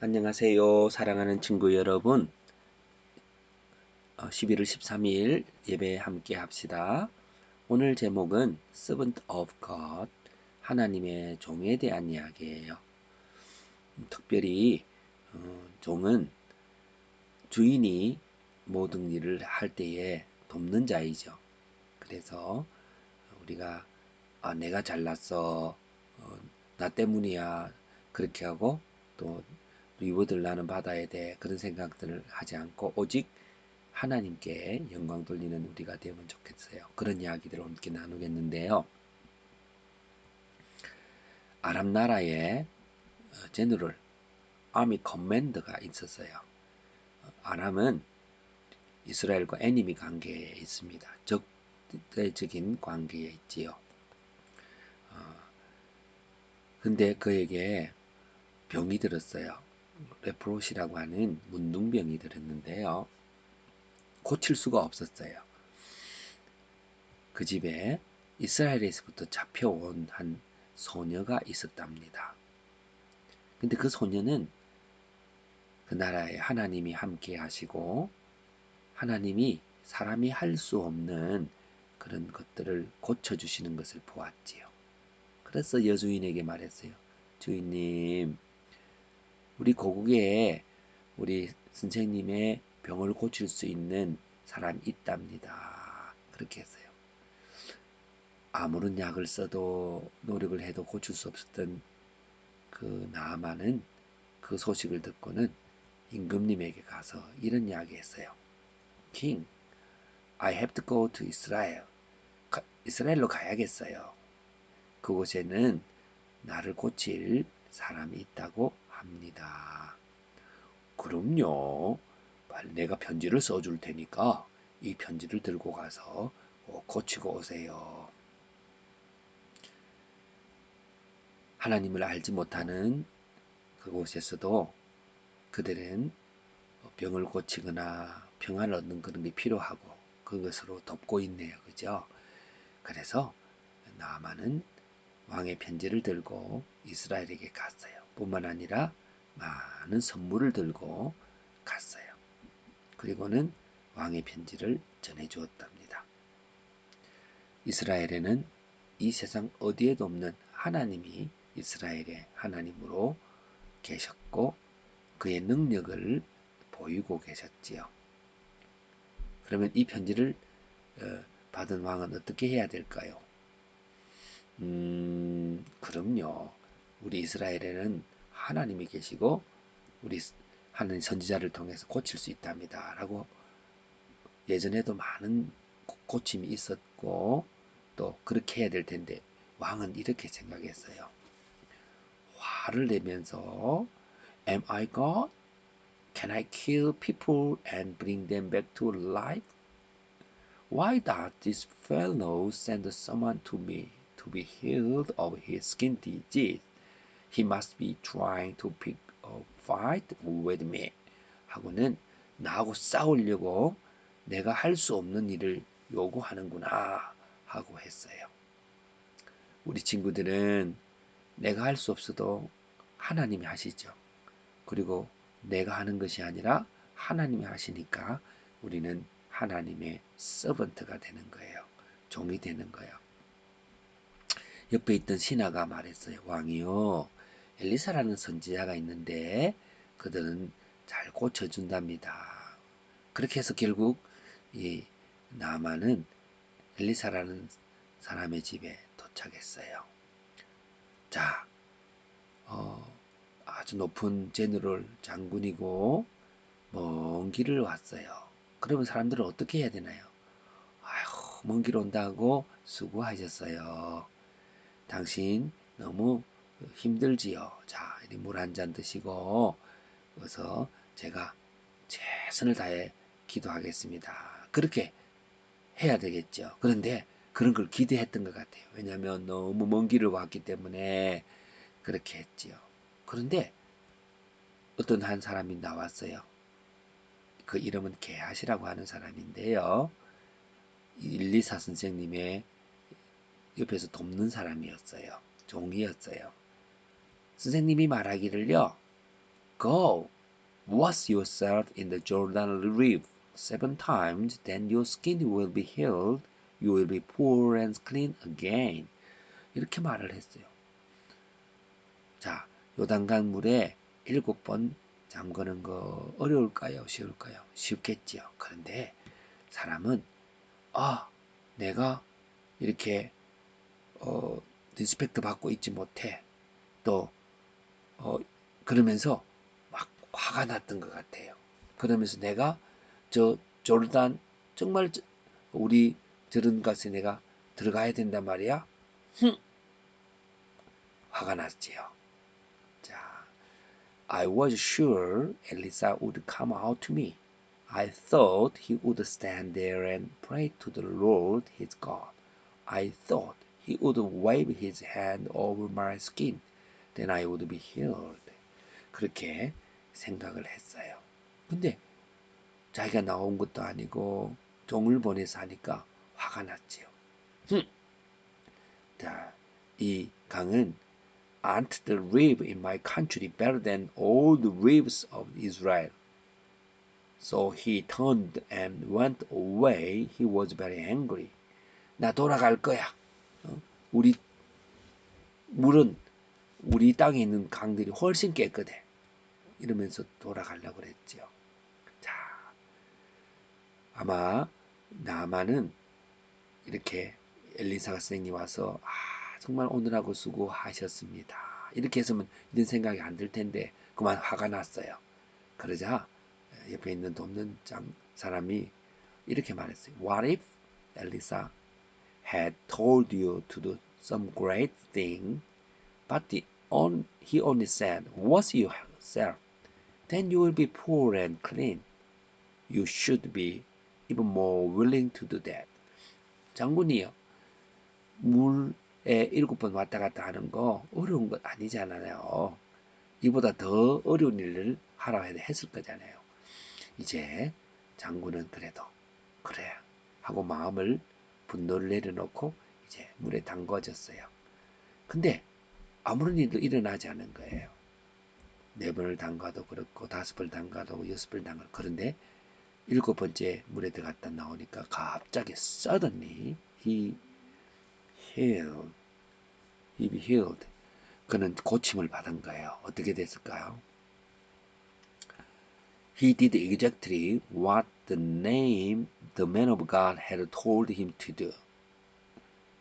안녕하세요. 사랑하는 친구 여러분. 11월 13일 예배 함께 합시다. 오늘 제목은 Servant of God, 하나님의 종에 대한 이야기예요. 특별히 어, 종은 주인이 모든 일을 할 때에 돕는 자이죠. 그래서 우리가 아, 내가 잘났어, 어, 나 때문이야 그렇게 하고 또 나는 받아야 돼 그런 생각들을 하지 않고 오직 하나님께 영광 돌리는 우리가 되면 좋겠어요. 그런 이야기들을 함께 나누겠는데요. 아랍 나라에 제너럴 아미 커맨더가 있었어요. 아람은 이스라엘과 애니미 관계에 있습니다. 적대적인 관계에 있지요. 어, 근데 그에게 병이 들었어요. 레프로시라고 하는 문둥병이 들었는데요. 고칠 수가 없었어요. 그 집에 이스라엘에서부터 잡혀온 한 소녀가 있었답니다. 근데 그 소녀는 그 나라에 하나님이 함께 하시고 하나님이 사람이 할 수 없는 그런 것들을 고쳐주시는 것을 보았지요. 그래서 여주인에게 말했어요. 주인님, 우리 고국에 우리 선생님의 병을 고칠 수 있는 사람이 있답니다. 그렇게 했어요. 아무런 약을 써도 노력을 해도 고칠 수 없었던 그 나아만은 그 소식을 듣고는 임금님에게 가서 이런 이야기 했어요. King, I have to go to Israel. 가, 이스라엘로 가야겠어요. 그곳에는 나를 고칠 사람이 있다고 합니다. 그럼요. 내가 편지를 써줄 테니까 이 편지를 들고 가서 고치고 오세요. 하나님을 알지 못하는 그곳에서도 그들은 병을 고치거나 평안을 얻는 그런 게 필요하고 그것으로 돕고 있네요. 그죠? 그래서 나만은 왕의 편지를 들고 이스라엘에게 갔어요. 뿐만 아니라 많은 선물을 들고 갔어요. 그리고는 왕의 편지를 전해 주었답니다. 이스라엘에는 이 세상 어디에도 없는 하나님이 이스라엘의 하나님으로 계셨고 그의 능력을 보이고 계셨지요. 그러면 이 편지를 어, 받은 왕은 어떻게 해야 될까요? 음, 그럼요. 우리 이스라엘에는 하나님이 계시고 우리 하는 선지자를 통해서 고칠 수 있답니다. 라고 예전에도 많은 고침이 있었고 또 그렇게 해야 될 텐데 왕은 이렇게 생각했어요. 화를 내면서 Am I God? Can I kill people and bring them back to life? Why does this fellow send someone to me to be healed of his skin disease? He must be trying to pick a fight with me. 하고는 나하고 싸우려고 내가 할 수 없는 일을 요구하는구나 하고 했어요. 우리 친구들은 내가 할 수 없어도 하나님이 하시죠. 그리고 내가 하는 것이 아니라 하나님이 하시니까 우리는 하나님의 서번트가 되는 거예요. 종이 되는 거예요. 옆에 있던 신하가 말했어요. 왕이요. 엘리사라는 선지자가 있는데 그들은 잘 고쳐준답니다. 그렇게 해서 결국 이 나만은 엘리사라는 사람의 집에 도착했어요. 자, 어, 아주 높은 제너럴 장군이고 먼 길을 왔어요. 그러면 사람들은 어떻게 해야 되나요? 아휴, 먼 길 온다고 수고하셨어요. 당신 너무 힘들지요. 자, 물한 잔 드시고 어서 제가 최선을 다해 기도하겠습니다. 그렇게 해야 되겠죠. 그런데 그런 걸 기대했던 것 같아요. 왜냐하면 너무 먼 길을 왔기 때문에 그렇게 했지요. 그런데 어떤 한 사람이 나왔어요. 그 이름은 게하시라고 하는 사람인데요. 일리사 선생님의 옆에서 돕는 사람이었어요. 종이었어요. 선생님이 말하기를요. Go, wash yourself in the Jordan River seven times, then your skin will be healed. You will be poor and clean again. 이렇게 말을 했어요. 자, 요단강 물에 일곱 번 잠그는 거 어려울까요? 쉬울까요? 쉽겠지요. 그런데 사람은 아, 내가 이렇게 어, 리스펙트 받고 있지 못해. 또 어, 그러면서 막 화가 났던 것 같아요. 그러면서 내가 저 조르단 정말 저- 우리 저런 곳에 내가 들어가야 된단 말이야. 흠. 화가 났지요. 자, I was sure Elisa would come out to me. I thought he would stand there and pray to the Lord his God. I thought he would wave his hand over my skin. Then I would be healed. 그렇게 생각을 했어요. 근데 자기가 나온 것도 아니고 종을 보내서 하니까 화가 났지요. 흠. 자, 이 강은 Aren't the rivers in my country better than all the rivers of Israel? So he turned and went away. He was very angry. 나 돌아갈 거야. 어? 우리 물은 우리 땅에 있는 강들이 훨씬 깨끗해. 이러면서 돌아가려고 그랬지요. 자, 아마 나만은 이렇게 엘리사가 선생님 와서 아 정말 오늘하고 수고하셨습니다. 이렇게 했으면 이런 생각이 안 들 텐데 그만 화가 났어요. 그러자 옆에 있는 돕는 장 사람이 이렇게 말했어요. What if Elisa had told you to do some great thing, but the on, he only said, "Wash yourself, then you will be poor and clean." You should be even more willing to do that. 장군이요. 물에 일곱 번 왔다 갔다 하는 거 어려운 것 아니잖아요. 이보다 더 어려운 일을 하라 했을 거잖아요. 이제 장군은 그래도 그래 하고 마음을 분노를 내려놓고 이제 물에 담궈졌어요. 근데 아무런 일도 일어나지 않은 거예요. 네 번을 담가도 그렇고 다섯 번을 담가도 여섯 번을 담가도 그런데 일곱 번째 물에 들어갔다 나오니까 갑자기 suddenly he healed. he be healed. 그는 고침을 받은 거예요. 어떻게 됐을까요? He did exactly what the name the man of God had told him to do.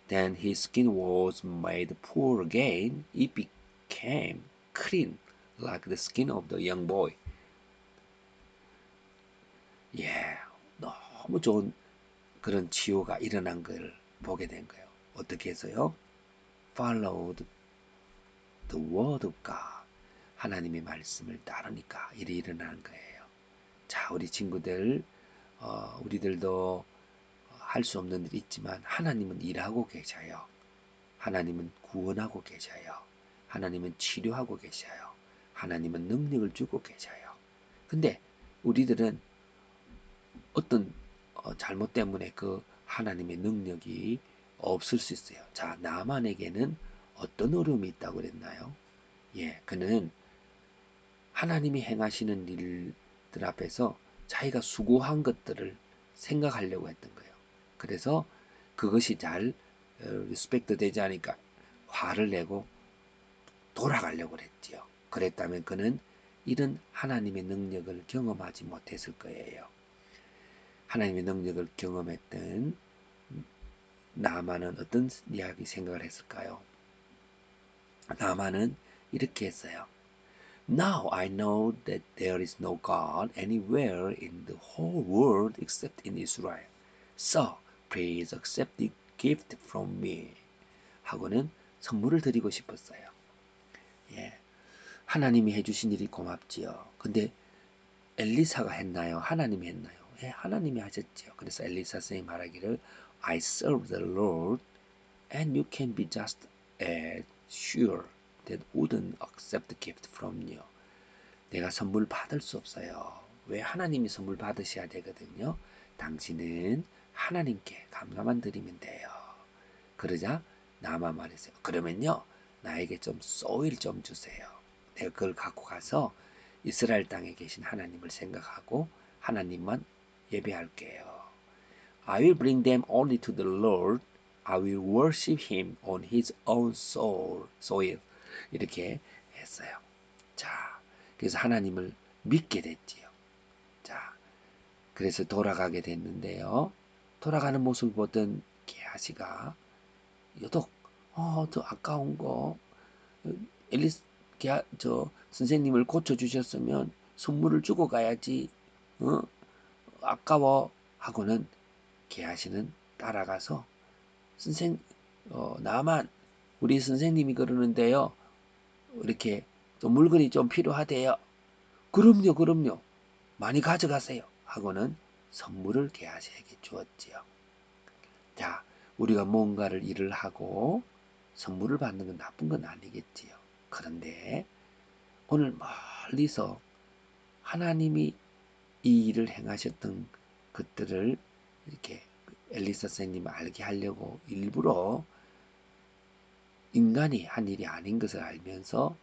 Then his skin was made poor again. It became clean like the skin of the young boy. 예, 너무 좋은 그런 치유가 일어난 걸 보게 된 거예요. 어떻게 해서요? Followed the word of God. 하나님의 말씀을 따르니까 일이 일어나는 거예요. 자, 우리 친구들, 어, 우리들도 할 수 없는 일이 있지만 하나님은 일하고 계셔요. 하나님은 구원하고 계셔요. 하나님은 치료하고 계셔요. 하나님은 능력을 주고 계셔요. 근데 우리들은 어떤 어, 잘못 때문에 그 하나님의 능력이 없을 수 있어요. 자, 나만에게는 어떤 어려움이 있다고 그랬나요? 예, 그는 하나님이 행하시는 일들 앞에서 자기가 수고한 것들을 생각하려고 했던 거예요. 그래서 그것이 잘 리스펙트 되지 않으니까 화를 내고 돌아가려고 그랬지요. 그랬다면 그는 이런 하나님의 능력을 경험하지 못했을 거예요. 하나님의 능력을 경험했던 나만은 어떤 이야기 생각을 했을까요? 나만은 이렇게 했어요. Now I know that there is no God anywhere in the whole world except in Israel. So please accept the gift from me. 하고는 선물을 드리고 싶었어요. 예. 하나님이 해주신 일이 고맙지요. 근데 엘리사가 했나요? 하나님이 했나요? 예, 하나님이 하셨지요. 그래서 엘리사 선생님 말하기를 I serve the Lord and you can be just as sure that wouldn't accept the gift from you. 내가 선물 받을 수 없어요. 왜 하나님이 선물 받으셔야 되거든요. 당신은 하나님께 감사만 드리면 돼요. 그러자 나만 말했어요. 그러면요, 나에게 좀 소일 좀 주세요. 내가 그걸 갖고 가서 이스라엘 땅에 계신 하나님을 생각하고 하나님만 예배할게요. I will bring them only to the Lord. I will worship him on his own soul, soil. 이렇게 했어요. 자, 그래서 하나님을 믿게 됐지요. 자, 그래서 돌아가게 됐는데요. 돌아가는 모습을 보던 게하시가 유독 어, 저 아까운 거 엘리스 게, 저 선생님을 고쳐 주셨으면 선물을 주고 가야지. 어? 아까워 하고는 게하시는 따라가서 선생 어, 나만 우리 선생님이 그러는데요. 이렇게 좀 물건이 좀 필요하대요. 그럼요, 그럼요. 많이 가져가세요. 하고는 선물을 게하시에게 주었지요. 자, 우리가 뭔가를 일을 하고 선물을 받는 건 나쁜 건 아니겠지요. 그런데 오늘 멀리서 하나님이 이 일을 행하셨던 것들을 이렇게 엘리사 선생님 알게 하려고 일부러 인간이 한 일이 아닌 것을 알면서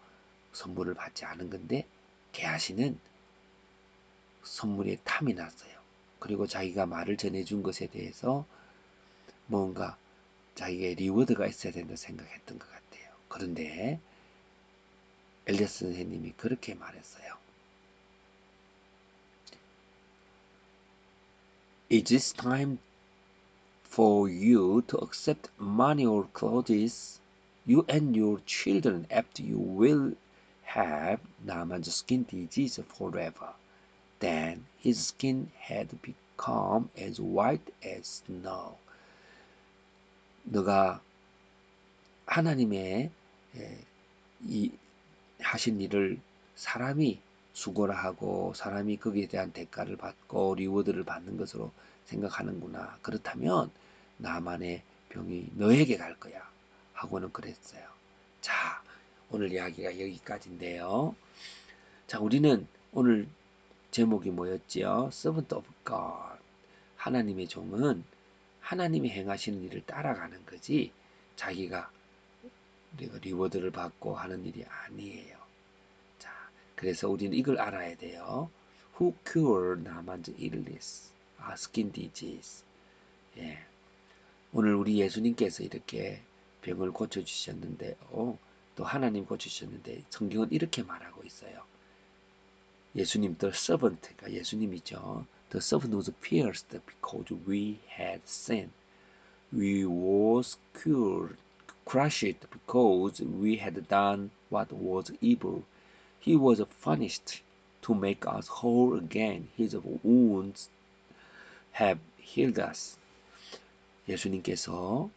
선물을 받지 않은 건데 개하시는 선물에 탐이 났어요. 그리고 자기가 말을 전해준 것에 대해서 뭔가 자기의 리워드가 있어야 된다 생각했던 것 같아요. 그런데 엘리스 선생님이 그렇게 말했어요. It is time for you to accept money or clothes, you and your children, after you will have Naaman's skin disease forever. Then his skin had become as white as snow. 너가 하나님의 이 하신 일을 사람이 수고를 하고 사람이 거기에 대한 대가를 받고 리워드를 받는 것으로 생각하는구나. 그렇다면 나만의 병이 너에게 갈 거야. 하고는 그랬어요. 자, 오늘 이야기가 여기까지인데요. 자, 우리는 오늘 제목이 뭐였지요? Servant of God. 하나님의 종은 하나님이 행하시는 일을 따라가는 거지 자기가 리워드를 받고 하는 일이 아니에요. 자, 그래서 우리는 이걸 알아야 돼요. Who cured Naaman's illness? 아, skin disease. 예. 오늘 우리 예수님께서 이렇게 병을 고쳐주셨는데, 어, 또 하나님 고쳐주셨는데, 성경은 이렇게 말하고 있어요. 예수님, the servant가 예수님이죠. The servant was pierced because we had sinned. We was cured, crushed because we had done what was evil. He was punished to make us whole again. His wounds have healed us. 예수님께서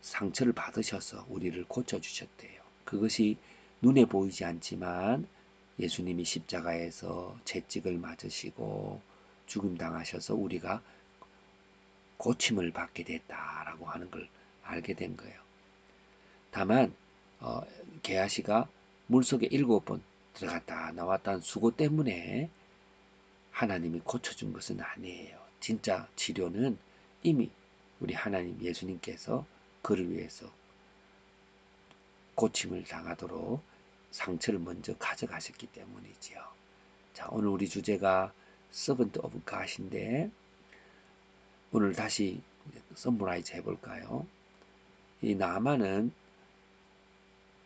상처를 받으셔서 우리를 고쳐주셨대요. 그것이 눈에 보이지 않지만 예수님이 십자가에서 채찍을 맞으시고 죽음 당하셔서 우리가 고침을 받게 됐다라고 하는 걸 알게 된 거예요. 다만 어, 게하시가 물속에 일곱 번 들어갔다 나왔다는 수고 때문에 하나님이 고쳐준 것은 아니에요. 진짜 치료는 이미 우리 하나님 예수님께서 그를 위해서 고침을 당하도록 상처를 먼저 가져가셨기 때문이지요. 자, 오늘 우리 주제가 servant of God인데 오늘 다시 썸브라이즈 해볼까요? 이 나만은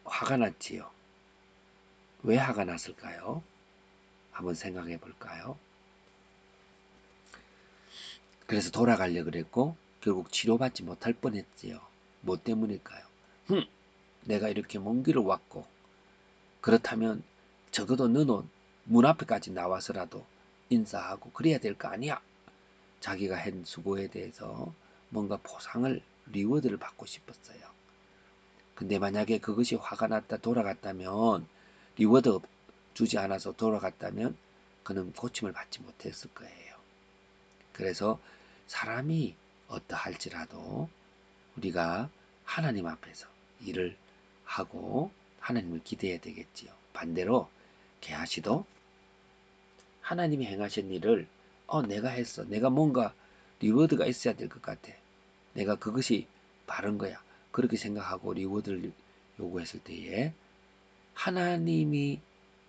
화가 났지요. 왜 화가 났을까요? 한번 생각해 볼까요? 그래서 돌아가려 그랬고 결국 치료받지 못할 뻔했지요. 뭐 때문일까요? 흠, 내가 이렇게 먼 길을 왔고 그렇다면 적어도 너는 문 앞에까지 나와서라도 인사하고 그래야 될 거 아니야. 자기가 한 수고에 대해서 뭔가 보상을 리워드를 받고 싶었어요. 근데 만약에 그것이 화가 났다 돌아갔다면 리워드 주지 않아서 돌아갔다면 그는 고침을 받지 못했을 거예요. 그래서 사람이 어떠할지라도 우리가 하나님 앞에서 일을 하고 하나님을 기대해야 되겠지요. 반대로 개하시도 하나님이 행하신 일을 어 내가 했어. 내가 뭔가 리워드가 있어야 될 것 같아. 내가 그것이 바른 거야. 그렇게 생각하고 리워드를 요구했을 때에 하나님이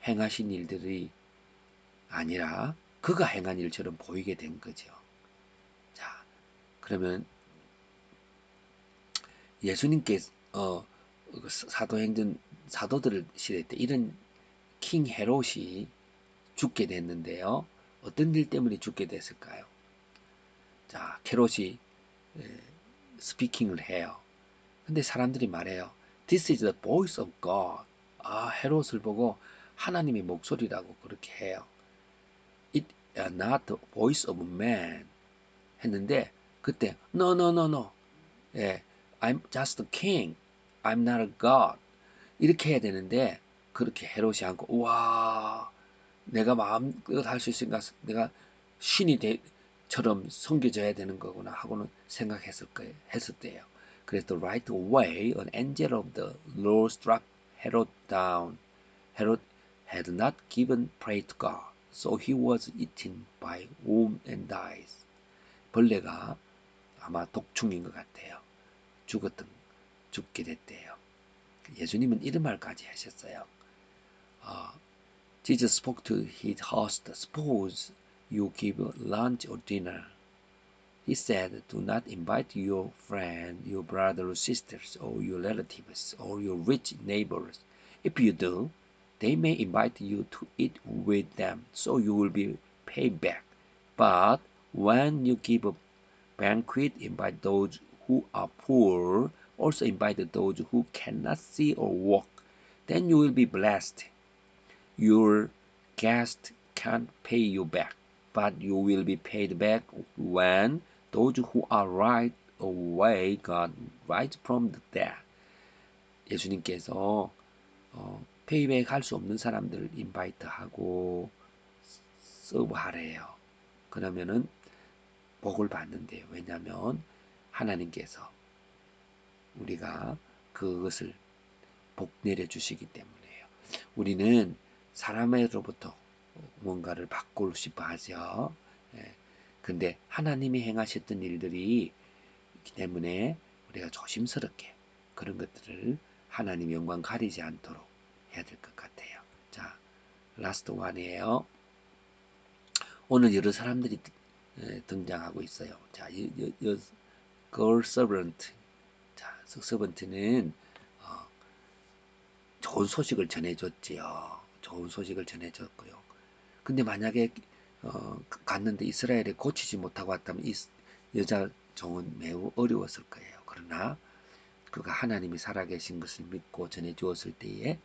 행하신 일들이 아니라 그가 행한 일처럼 보이게 된 거죠. 자, 그러면 예수님께서 어, 그 사도행전 사도들 시대 때 이런 킹 헤롯이 죽게 됐는데요. 어떤 일 때문에 죽게 됐을까요? 자, 헤롯이 에, 스피킹을 해요. 근데 사람들이 말해요. This is the voice of God. 아, 헤롯을 보고 하나님의 목소리라고 그렇게 해요. It is not the voice of man. 했는데 그때 no no no no. 예, I'm just a king. I'm not a god. 이렇게 해야 되는데 그렇게 헤롯이 않고 와 내가 마음껏 할 수 있으니까 내가 신이 되 처럼 섬겨져야 되는 거구나 하고는 생각했을 거예요. 했었대요. 그래서 right away an angel of the Lord struck Herod down. Herod had not given praise to God, so he was eaten by worm and dies. 벌레가 아마 독충인 것 같아요. 죽었던 죽게 됐대요. 예수님은 이런 말까지 하셨어요. 어, Jesus spoke to his host, suppose you give lunch or dinner. He said, do not invite your friend, your brother or sisters, or your relatives, or your rich neighbors. If you do, they may invite you to eat with them, so you will be paid back. But when you give a banquet, invite those who are poor, also invite those who cannot see or walk. Then you will be blessed. Your guest can't pay you back, but you will be paid back when those who are right away got right from the dead. 예수님께서 어, 페이백 할 수 없는 사람들 인바이트하고 서브하래요. 그러면은 복을 받는데요. 왜냐하면 하나님께서 우리가 그것을 복 내려주시기 때문이에요. 우리는 사람으로부터 뭔가를 바꾸고 싶어 하죠. 예. 근데 하나님이 행하셨던 일들이 있기 때문에 우리가 조심스럽게 그런 것들을 하나님 영광 가리지 않도록 해야 될 것 같아요. 자, 라스트 원이에요. 오늘 여러 사람들이 등장하고 있어요. 자, 여, 여, 여 girl servant. 자, servant는 어, 좋은 소식을 전해줬지요. 좋은 소식을 전해줬고요. 근데 만약에 어, 갔는데 이스라엘에 고치지 못하고 왔다면 이 여자 종은 매우 어려웠을 거예요. 그러나 그가 하나님이 살아계신 것을 믿고 전해주었을 때에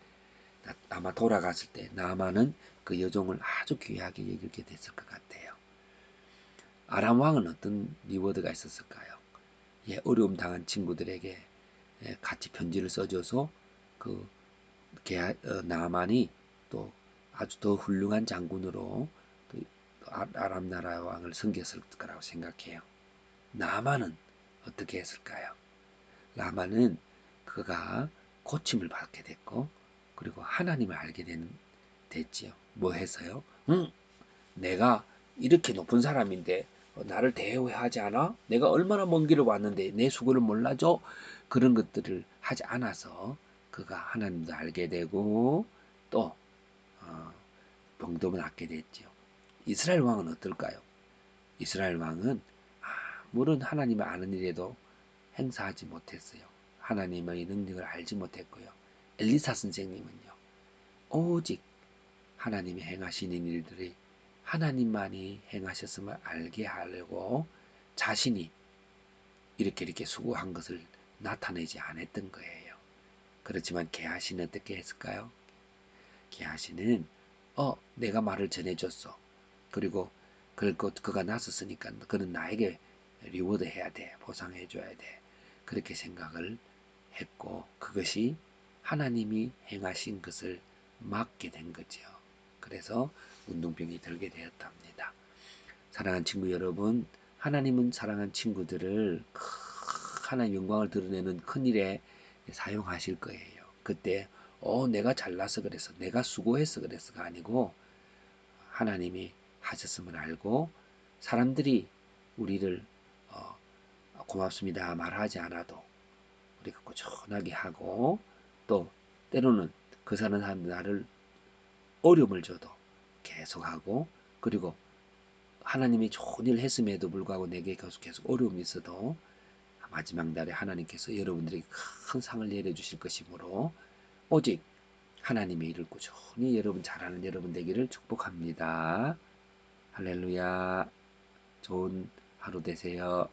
아마 돌아갔을 때 나만은 그 여종을 아주 귀하게 여기게 됐을 것 같아요. 아람 왕은 어떤 리워드가 있었을까요? 예, 어려움 당한 친구들에게 예, 같이 편지를 써줘서 그 어, 나만이 또 아주 더 훌륭한 장군으로 아, 아람 나라 왕을 섬겼을 거라고 생각해요. 나만은 어떻게 했을까요? 라만은 그가 고침을 받게 됐고 그리고 하나님을 알게 된, 됐지요. 뭐 해서요? 응, 내가 이렇게 높은 사람인데 나를 대우하지 않아? 내가 얼마나 먼 길을 왔는데 내 수고를 몰라줘? 그런 것들을 하지 않아서 그가 하나님도 알게 되고 또 어, 병dom을 얻게 됐죠. 이스라엘 왕은 어떨까요? 이스라엘 왕은 아무런 하나님을 아는 일에도 행사하지 못했어요. 하나님의 능력을 알지 못했고요. 엘리사 선생님은요. 오직 하나님이 행하시는 일들이 하나님만이 행하셨음을 알게 하려고 자신이 이렇게 이렇게 수고한 것을 나타내지 않았던 거예요. 그렇지만 게하시는 어떻게 했을까요? 게하시는 어 내가 말을 전해줬어. 그리고 그걸 그가 나섰으니까 그는 나에게 리워드 해야 돼. 보상해 줘야 돼. 그렇게 생각을 했고 그것이 하나님이 행하신 것을 막게 된 거죠. 그래서 운동병이 들게 되었답니다. 사랑하는 친구 여러분, 하나님은 사랑한 친구들을 하나님 영광을 드러내는 큰 일에 사용하실 거예요. 그때 어 내가 잘나서 그래서 내가 수고해서 그래서가 아니고 하나님이 하셨음을 알고 사람들이 우리를 어, 고맙습니다 말하지 않아도 우리가 꾸준하게 하고 또 때로는 그 사는 사람들 나를 어려움을 줘도 계속하고 그리고 하나님이 좋은 일 했음에도 불구하고 내게 계속 계속 어려움이 있어도 마지막 날에 하나님께서 여러분들에게 큰 상을 내려주실 것이므로 오직 하나님의 일을 꾸준히 여러분 잘하는 여러분 되기를 축복합니다. 할렐루야. 좋은 하루 되세요.